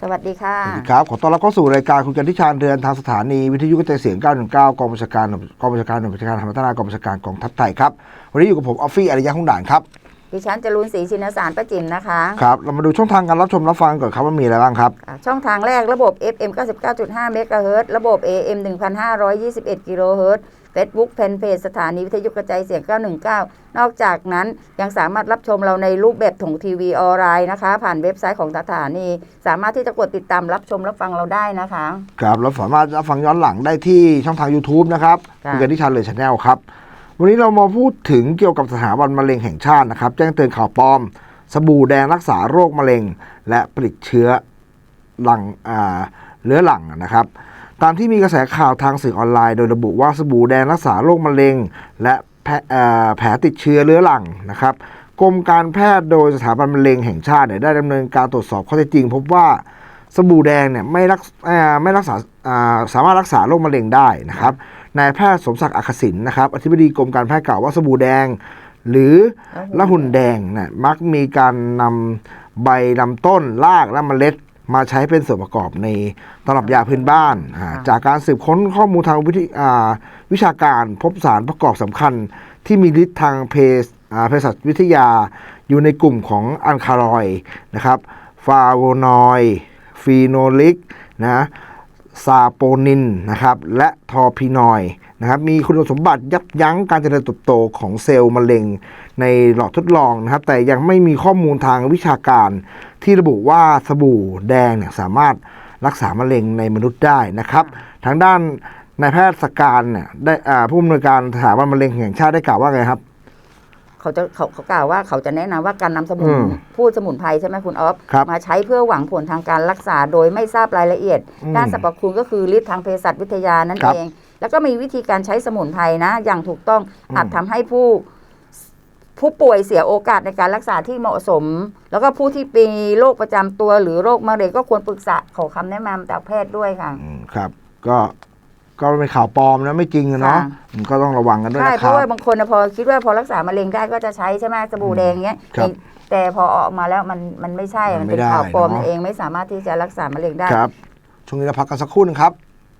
สวัสดีค่ะ สวัสดีครับ ขอต้อนรับเข้าสู่รายการคุณกันทิชานเรือนทางสถานีวิทยุกระจายเสียง 919 กองบัญชาการกองบัญชาการหน่วยบัญชาการธรรมพัฒนากองบัญชาการกองทัพไทยครับ วันนี้อยู่กับผมออฟฟี่อริยะคงด่านครับ ดิฉันจรูนศรีชินสารประจิมนะคะ ครับเรามาดูช่องทางการรับชมรับฟังก่อนครับว่ามีอะไรบ้างครับอ่าช่องทางแรกระบบ FM 99.5เมกะเฮิรตซ์ระบบ AM 1,521กิโลเฮิรตซ์ Facebook แฟนเพจสถานีวิทยุกระจายเสียง 919 นอกจากนั้นยังสามารถรับชมเราในรูปแบบถงทีวีออนไลน์นะคะ ผ่านเว็บไซต์ของสถานี สามารถที่จะกดติดตามรับชมรับฟังเราได้นะคะ ครับเราสามารถรับฟังย้อนหลังได้ที่ช่องทาง YouTube นะครับค่ะ คุยกันที่ชานเรือนชาแนลครับ วันนี้เรามาพูดถึงเกี่ยวกับสถาบันมะเร็งแห่งชาตินะครับ แจ้งเตือนข่าวปลอม สบู่แดงรักษาโรคมะเร็ง และผลิตเชื้อหลังอ่าเรื้อหลังนะครับ ตามที่มีกระแสข่าวทางสื่อออนไลน์ โดยระบุว่าสบู่แดงรักษาโรคมะเร็ง และแผลเอ่อแผลติดเชื้อเรื้อรังนะครับกรมการแพทย์โดยสถาบันมะเร็งแห่งชาติได้ดำเนินการตรวจสอบข้อเท็จจริง พบว่าสบู่แดงเนี่ยไม่รักไม่รักษาสามารถรักษาโรคมะเร็งได้นะครับ นายแพทย์สมศักดิ์อักษิณนะครับอธิบดีกรมการแพทย์กล่าวว่าสบู่แดง หรือละหุ่นแดงเนี่ยมักมีการนำใบลำต้นรากและเมล็ดมาใช้เป็นส่วนประกอบในตำรับยาพื้นบ้านอ่าค่ะจากการสืบค้นข้อมูลทางวิทยอ่าวิชาการพบสารประกอบสำคัญ ที่มีฤทธิ์ทางเภสอ่าเภสัชวิทยา อยู่ในกลุ่มของอันคารอยด์นะครับ ฟาโวนอยด์ฟีโนลิกนะ ซาโปนินนะครับและทอร์พีนอยด์นะครับมีคุณสมบัติยับยั้งการเจริญเติบโตของเซลล์มะเร็งในหลอดทดลองนะครับ แต่ยังไม่มีข้อมูลทางวิชาการ ที่ระบุว่าสบู่แดงเนี่ยสามารถรักษามะเร็งในมนุษย์ได้นะครับ ทางด้านนายแพทย์สการเนี่ยได้ผู้อำนวยการสถาบันมะเร็งแห่งชาติได้กล่าวว่าไงครับ เขาจะเขาเขากล่าวว่าเขาจะแนะนำว่าการนำสมุนอืมพูดสมุนไพรใช่ไหมคุณออฟครับมาใช้เพื่อหวังผลทางการรักษาโดยไม่ทราบรายละเอียด อืมด้านสรรพคุณก็คือฤทธิ์ทางเภสัชวิทยานั่นครับเอง แล้วก็มีวิธีการใช้สมุนไพรนะ อย่างถูกต้องอืม อาจทำให้ผู้ ผู้ป่วยเสียโอกาสในการรักษาที่เหมาะสม แล้วก็ผู้ที่มีโรคประจำตัวหรือโรคมะเร็งก็ควรปรึกษาขอคำแนะนำจากแพทย์ด้วยค่ะ อืมครับ ก็ ก็เป็นข่าวปลอมนะไม่จริงอะเนาะค่ะอืมก็ต้องระวังกันด้วยใช่นะเพครัราะบว่าบางคนนะพอคิดว่าพอรักษามะเร็งได้ก็จะใช้ใช่ไหมสบู่แดงเงี้ยครับแต่พอออกมาแล้วมันมันไม่ใช่มันมันไม่เป็นได้ข่าวปลอมเนอะ นั่นเองไม่สามารถที่จะรักษามะเร็งได้ ครับช่วงนี้เราพักกันสักครู่หนึงครับ